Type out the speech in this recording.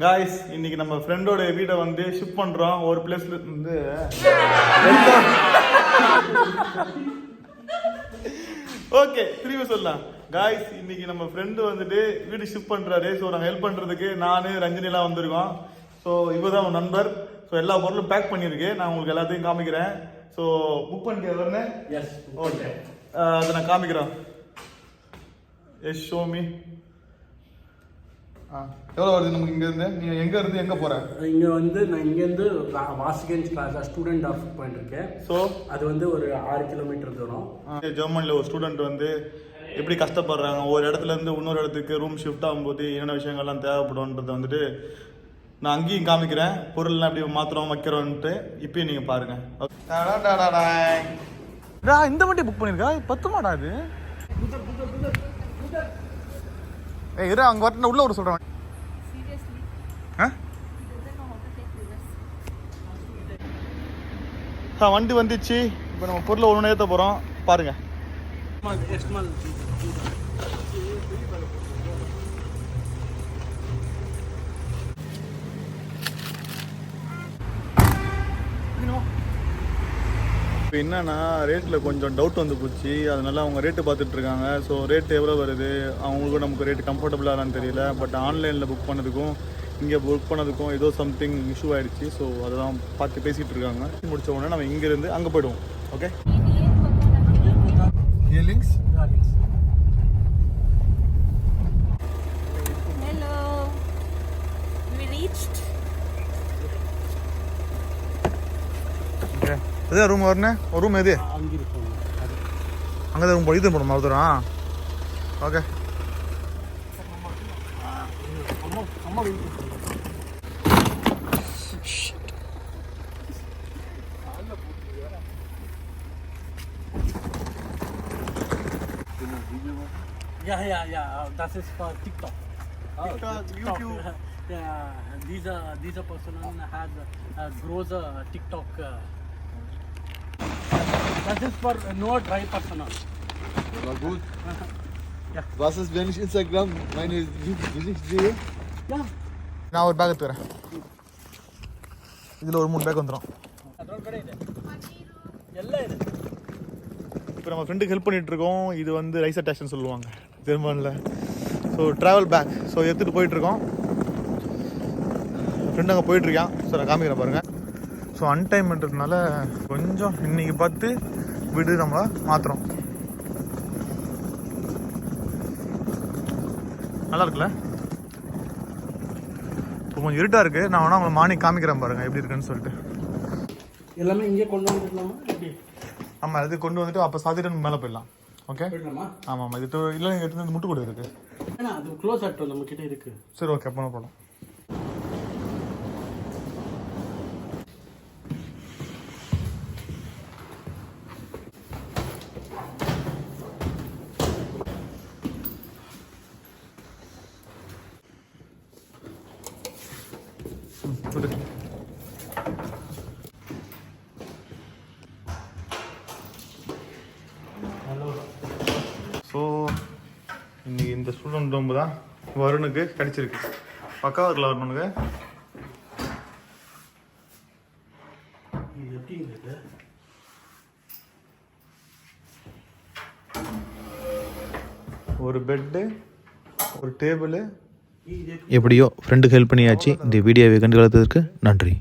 Guys இன்னைக்கு நம்ம ஃப்ரெண்டோட வீடை வந்து ஷிஃப்ட் பண்றோம். ஒரு பிளேஸ்ல இருந்து ஓகே திரும்பி சொல்லலாம். காய்ஸ் இன்னைக்கு நம்ம ஃப்ரெண்டு வந்துட்டு வீடு ஷிஃப்ட் பண்றாரு. ஸோ நாங்கள் ஹெல்ப் பண்றதுக்கு நானு ரஞ்சினிலாம் வந்திருக்கோம். ஸோ இவர் தான் நண்பர். ஸோ எல்லா பொருளும் பேக் பண்ணியிருக்கு. நான் உங்களுக்கு எல்லாத்தையும் காமிக்கிறேன். ஸோ புக் பண்ணிட்டு எஸ் ஓகே அதை நான் காமிக்கிறேன். எஸ் ஷோமி ஆ எவ்வளோ வருது நமக்கு இங்கேருந்து நீ எங்கே இருந்து எங்கே போகிற இங்கே வந்து நான் இங்கேருந்து வாசிகன்ஸ் பிளாசா ஸ்டூடெண்ட் ஆஃப் பாயிண்ட் இருக்கேன். ஸோ அது வந்து ஒரு ஆறு கிலோமீட்டர் தூரம். ஜெர்மனியில் ஒரு ஸ்டூடெண்ட் வந்து எப்படி கஷ்டப்படுறாங்க? ஒரு இடத்துல இருந்து இன்னொரு இடத்துக்கு ரூம் ஷிஃப்ட் ஆகும்போது என்னென்ன விஷயங்கள்லாம் தேவைப்படும்ன்றதை வந்துட்டு நான் அங்கேயும் காமிக்கிறேன். பொருள்லாம் எப்படி மாத்திரம் வைக்கிறோன்ட்டு இப்பயும் நீங்கள் பாருங்க. இந்த வண்டி புக் பண்ணியிருக்கா பத்துமாடா இது? ஏய் இரு அங்கே வரட்டு உள்ள ஒரு சொல்கிறேன் ஆ? வண்டி வந்துச்சு. இப்போ நம்ம பொருளை ஒன்று ஏற்ற போகிறோம் பாருங்க. இப்போ என்னன்னா ரேட்டில் கொஞ்சம் டவுட் வந்து போச்சு. அதனால அவங்க ரேட்டு பார்த்துட்டு இருக்காங்க ஸோ ரேட் எவ்வளோ வருது? அவங்களுக்கும் நமக்கு ரேட் கம்ஃபர்டபுளானு தெரியல. பட் ஆன்லைனில் புக் பண்ணதுக்கும் இங்கே புக் பண்ணதுக்கும் ஏதோ சம்திங் இஷ்யூ ஆயிடுச்சு. ஸோ அதெல்லாம் பார்த்து பேசிகிட்டு இருக்காங்க முடிச்ச உடனே நம்ம இங்கேருந்து அங்கே போயிடுவோம். Okay links Hello. எதே ரூம் வரணும் ஒரு ரூம் எது அங்கே தான் ரூம் போய் இது போடணும் மறுத்துறோம் okay Yeah, yeah, yeah. Uh, that is for TikTok. Oh, TikTok, YouTube. yeah, these are these are person has uh, grows a TikTok. Uh, Das ist für äh, nur drei Personen. Aber gut. Ja. Was ist, wenn ich Instagram meine Gesicht sehe? Ja. நான் ஒரு back எடுத்துக்கிறேன் இதில் ஒரு மூணு back வந்துடும் இப்போ நம்ம ஃப்ரெண்டுக்கு ஹெல்ப் பண்ணிகிட்ருக்கோம் இது வந்து ரைஸ் அட்டாச்னு சொல்லுவாங்க ஜெர்மனில் ஸோ ட்ராவல் பேக் ஸோ எடுத்துகிட்டு போயிட்டுருக்கோம் ஃப்ரெண்டு அங்கே போயிட்டுருக்கான் ஸோ நான் காமிக்கிறேன் பாருங்கள் ஸோ அன்டைம்ன்றதுனால கொஞ்சம் இன்றைக்கி பார்த்து வீடு நம்ம மாற்றுறோம் நல்லா இருக்குல்ல இப்போ கொஞ்சம் இருட்டாக இருக்குது நான் வேணா உங்களை மார்னிங் காமிக்கிறேன் பாருங்கள் எப்படி இருக்குன்னு சொல்லிட்டு. எல்லாமே இங்கே கொண்டு வந்துடலாமா ஆமாம் இது கொண்டு வந்துட்டு அப்போ சாத்திட்டு மேலே போயிடலாம். ஓகே ஆமாம் ஆமாம் இது இல்லை நீங்கள் எடுத்து முட்டு கூட இருக்குது ஏன்னா அது க்ளோஸ் ஆகிட்டோம் நம்ம கிட்ட இருக்கு. சரி ஓகே அப்போ போகலாம் ஸோ இன்னைக்கு இந்த ஸ்டூடெண்ட் ரூம் தான் வருணுக்கு கிடைச்சிருக்கு. பக்காவா இருக்கல வருணுக்கு இது எப்படி இருக்கு? ஒரு பெட்டு ஒரு டேபிள் எப்படியோ ஃப்ரெண்டுக்கு ஹெல்ப் பண்ணியாச்சு. இந்த வீடியோவை கண்டு கலத்ததற்கு நன்றி.